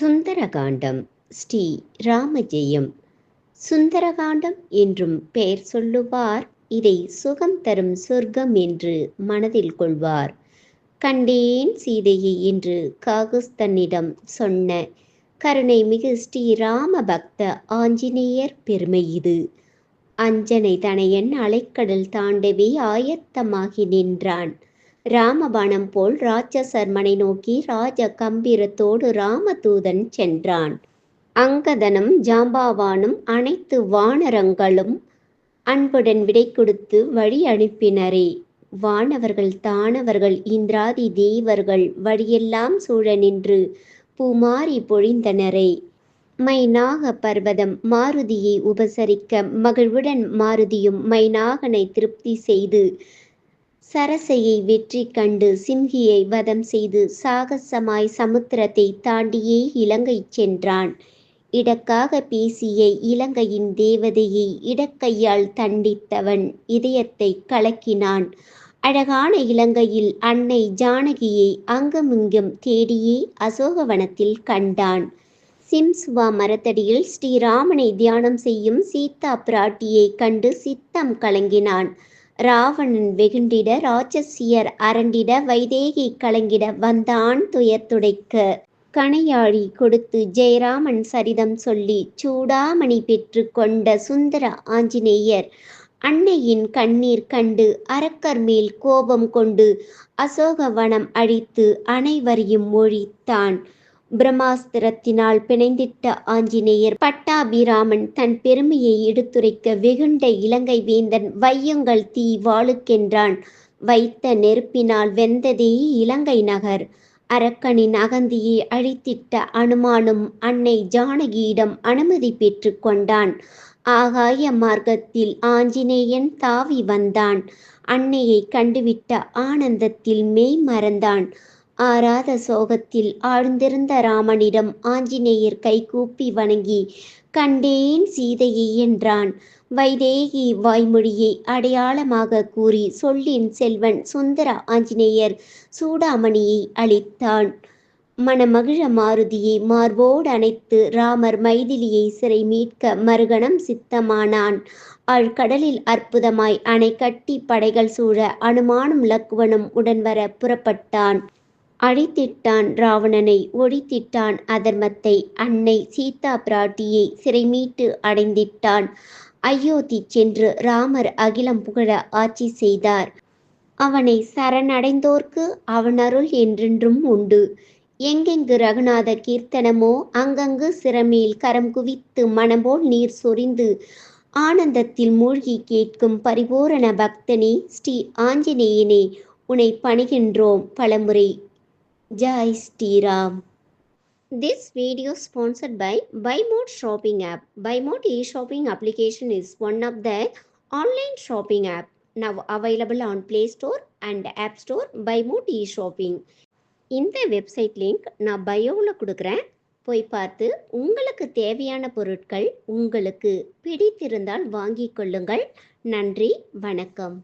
சுந்தரகாண்டம் ஸ்ரீ ராமஜெயம். சுந்தரகாண்டம் என்றும் பெயர் சொல்லுவார். இதை சுகம் தரும் சொர்க்கம் என்று மனதில் கொள்வார். கண்டேன் சீதையை என்று காகுஸ்தன்னிடம் சொன்ன கருணை மிகு ஸ்ரீராம பக்த ஆஞ்சநேயர் பெருமை இது. அஞ்சனை தனையன் அலைக்கடல் தாண்டவே ஆயத்தமாகி நின்றான். ராமபாணம் போல் ராட்சசர்மனை நோக்கி ராஜ கம்பீரத்தோடு ராமதூதன் சென்றான். அங்கதனும் ஜாம்பாவானும் அனைத்து வானரங்களும் அன்புடன் விடை கொடுத்து வழி அனுப்பினரே. வானவர்கள் தானவர்கள் இந்திராதி தேவர்கள் வழியெல்லாம் சூழ நின்று பூமாரி பொழிந்தனரே. மைநாக பர்வதம் மாருதியை உபசரிக்க மகிழ்வுடன் மாருதியும் மைநாகனை திருப்தி செய்து சரசையை வெற்றி கண்டு சிம்ஹியை வதம் செய்து சாகசமாய் சமுத்திரத்தை தாண்டியே இலங்கை சென்றான். இடக்காக பேசிய இலங்கையின் தேவதையை இடக்கையால் தண்டித்தவன் இதயத்தை கலக்கினான். அழகான இலங்கையில் அன்னை ஜானகியை அங்குமிங்கும் தேடியே அசோகவனத்தில் கண்டான். சிம்சுவா மரத்தடியில் ஸ்ரீராமனை தியானம் செய்யும் சீதா பிராட்டியை கண்டு சித்தம் கலங்கினான். ராவணன் வெகுண்டிட ராட்சசியர் அரண்டிட வைதேகி கலங்கிட வந்தான் துயர் துடைக்க. கணையாழி கொடுத்து ஜெயராமன் சரிதம் சொல்லி சூடாமணி பெற்று கொண்ட சுந்தர ஆஞ்சநேயர் அன்னையின் கண்ணீர் கண்டு அரக்கர் மேல் கோபம் கொண்டு அசோகவனம் அழித்து அனைவரையும் மொழித்தான் பிரம்மாஸ்திரத்தினால் பிணைந்திட்ட ஆஞ்சநேயர் பட்டாபிராமன் தன் பெருமையை எடுத்துரைக்க வெகுண்ட இலங்கை வேந்தன் வையுங்கள் தீ வாழுக்கென்றான் வைத்த நெருப்பினால் வெந்ததே இலங்கை நகர். அரக்கனின் அகந்தியை அழித்திட்ட அனுமானும் அன்னை ஜானகியிடம் அனுமதி பெற்று கொண்டான். ஆகாய மார்க்கத்தில் ஆஞ்சநேயன் தாவி வந்தான். அன்னையை கண்டுவிட்ட ஆனந்தத்தில் மெய் மறந்தான். ஆறாத சோகத்தில் ஆழ்ந்திருந்த ராமனிடம் ஆஞ்சநேயர் கைகூப்பி வணங்கி கண்டேன் சீதையை என்றான். வைதேகி வாய்மொழியை அடையாளமாக கூறி சொல்லின் செல்வன் சுந்தர ஆஞ்சநேயர் சூடாமணியை அளித்தான் மணமகிழ மாருதியை மார்போடு அணைத்து ராமர் மைதிலியை சிறை மீட்க மறுகணம் சித்தமானான். ஆழ்கடலில் அற்புதமாய் அணை கட்டி படைகள் சூழ அனுமானும் லக்குவனும் உடன்வர புறப்பட்டான். அழித்திட்டான் ராவணனை ஒழித்திட்டான் அதர்மத்தை. அன்னை சீதா பிராட்டியை சிறைமீட்டு அடைந்திட்டான். அயோத்தி சென்று ராமர் அகிலம் புகழ ஆட்சி செய்தார். அவனை சரணடைந்தோர்க்கு அவனருள் என்றென்றும் உண்டு. எங்கெங்கு ரகுநாத கீர்த்தனமோ அங்கங்கு சிறமேல் கரம் குவித்து மனம்போல் நீர் சொரிந்து ஆனந்தத்தில் மூழ்கி கேட்கும் பரிபூரண பக்தனே ஸ்ரீ ஆஞ்சநேயனே உன்னை பணிகின்றோம் பலமுறை. Jai Shriram This video sponsored by BuyMode shopping app. BuyMode e-shopping application is one of the online shopping app now available on Play Store and App Store BuyMode e-shopping. இந்த வெப்சைட் லிங்க் நான் பயோவில் கொடுக்குறேன் போய் பார்த்து உங்களுக்கு தேவையான பொருட்கள் உங்களுக்கு பிடித்திருந்தால் வாங்கிக் கொள்ளுங்கள் நன்றி வணக்கம்